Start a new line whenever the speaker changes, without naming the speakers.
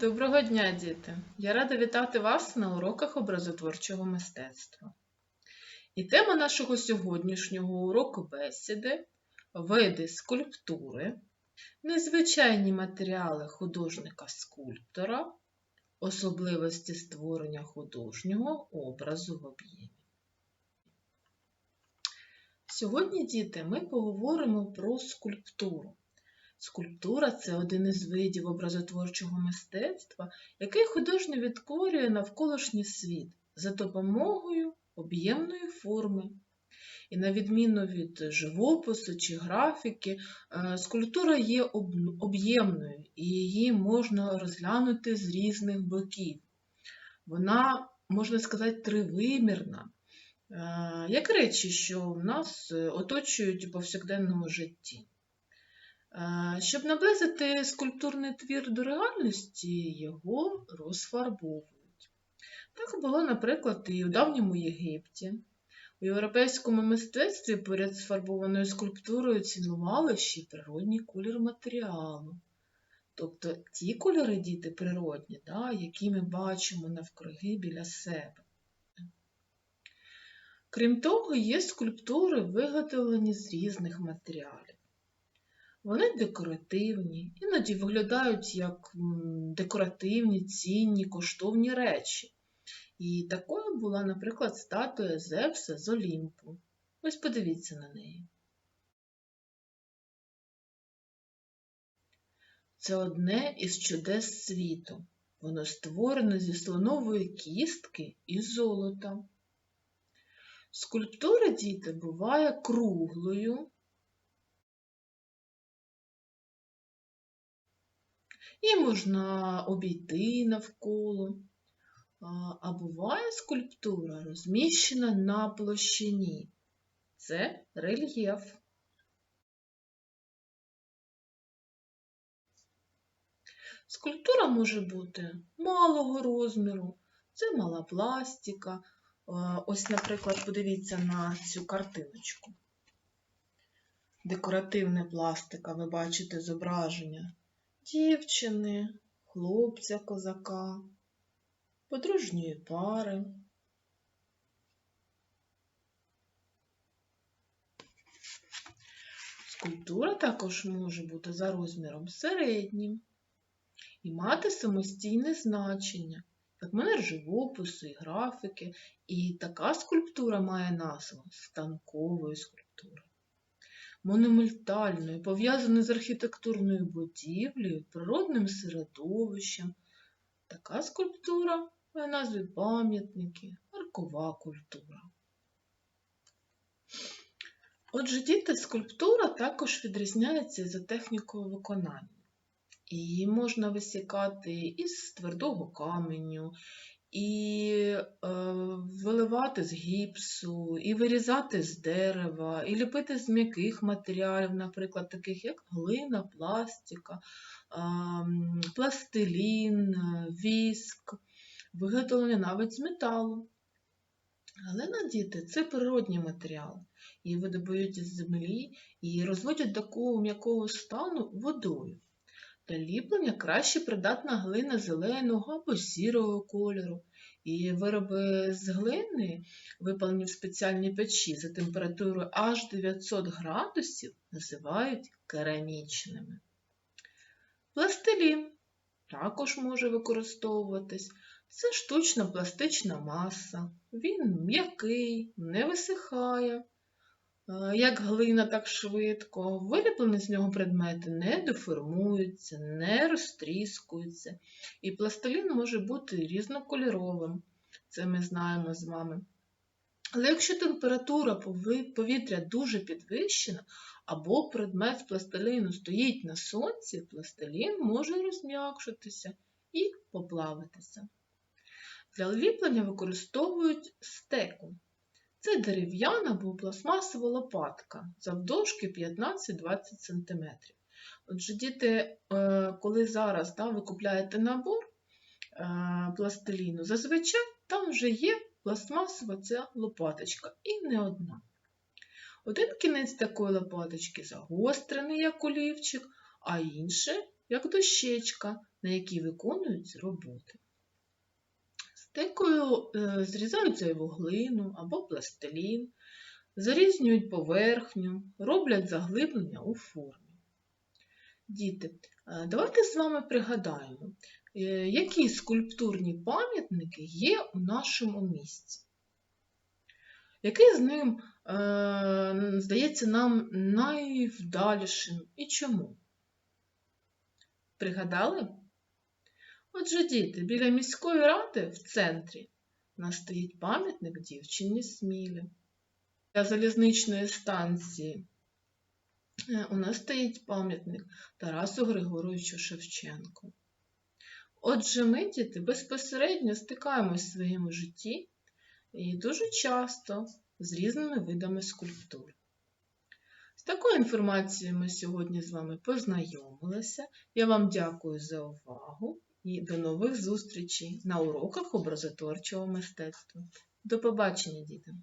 Доброго дня, діти! Я рада вітати вас на уроках образотворчого мистецтва. І тема нашого сьогоднішнього уроку бесіди види скульптури, незвичайні матеріали художника-скульптора, особливості створення художнього образу в об'ємі. Сьогодні, діти, ми поговоримо про скульптуру. Скульптура це один із видів образотворчого мистецтва, який художник відтворює навколишній світ за допомогою об'ємної форми. І на відміну від живопису чи графіки, е, скульптура є об'ємною і її можна розглянути з різних боків. Вона, можна сказати, тривимірна, е, як речі, що в нас е, оточують у повсякденному житті. Е, Щоб наблизити скульптурний твір до реальності, його розфарбовують. Так було, наприклад, і у давньому Єгипті. У європейському мистецтві поряд з фарбованою скульптурою цінували ще природній колір матеріалу. Тобто ті кольори діти природні, да, які ми бачимо навкруги біля себе. Крім того, є скульптури, виготовлені з різних матеріалів. Вони декоративні, іноді виглядають як декоративні, цінні, коштовні речі. І такою була, наприклад, статуя Зевса з Олімпу. Ось подивіться на неї. Це одне із чудес світу. Воно створено зі слонової кістки і золота. Скульптура діти буває круглою, Її можна обійти навколо. А буває скульптура розміщена на площині. Це рельєф. Скульптура може бути малого розміру, це мала пластика. Ось, наприклад, подивіться на цю картиночку. Декоративне пластика, ви бачите зображення дівчини, хлопця козака, подружньої пари. Скульптура також може бути за розміром середнім і мати самостійне значення, як манер живопису і графіки, і така скульптура має назву станкової скульптури монументальною, пов'язаною з архітектурною будівлею, природним середовищем. Така скульптура має назві пам'ятники, аркова культура. Отже, діти, скульптура також відрізняється за технікою виконання. Її можна висікати із твердого каменю, і е, виливати з гіпсу, і вирізати з дерева, і ліпити з м'яких матеріалів, наприклад, таких як глина, пластика, е, пластилін, віск, виготовлення навіть з металу. Глина, діти, це природні матеріали. Її видобують із землі і розводять до такого м'якого стану водою. Для ліплення краще придатна глина зеленого або сірого кольору. І вироби з глини, випалені в спеціальній печі за температурою аж 900 градусів, називають керамічними. Пластилін також може використовуватись. Це штучна пластична маса. Він м'який, не висихає. Е, як глина, так швидко. Виліплені з нього предмети не деформуються, не розтріскуються. І пластилін може бути різнокольоровим. Це ми знаємо з вами. Але якщо температура повітря дуже підвищена, або предмет з пластиліну стоїть на сонці, пластилін може розм'якшитися і поплавитися. Для ліплення використовують стеку. Це дерев'яна або пластмасова лопатка завдовжки 15-20 см. Отже, діти, е, коли зараз да, ви купляєте набор е, пластиліну, зазвичай там вже є пластмасова ця лопаточка і не одна. Один кінець такої лопаточки загострений, як олівчик, а інший як дощечка, на якій виконуються роботи. Стекою е, зрізають зайву глину або пластилін, зарізнюють поверхню, роблять заглиблення у формі. Діти, е, давайте з вами пригадаємо, е, які скульптурні пам'ятники є у нашому місті. Який з ним здається нам найвдалішим і чому? Пригадали? Отже, діти, біля міської ради в центрі нас стоїть пам'ятник дівчині Смілі. Для залізничної станції е, у нас стоїть пам'ятник Тарасу Григоровичу Шевченку. Отже, ми, діти, безпосередньо стикаємось в своєму житті і дуже часто з різними видами скульптур. З такою інформацією ми сьогодні з вами познайомилися. Я вам дякую за увагу і до нових зустрічей на уроках образотворчого мистецтва. До побачення, діти!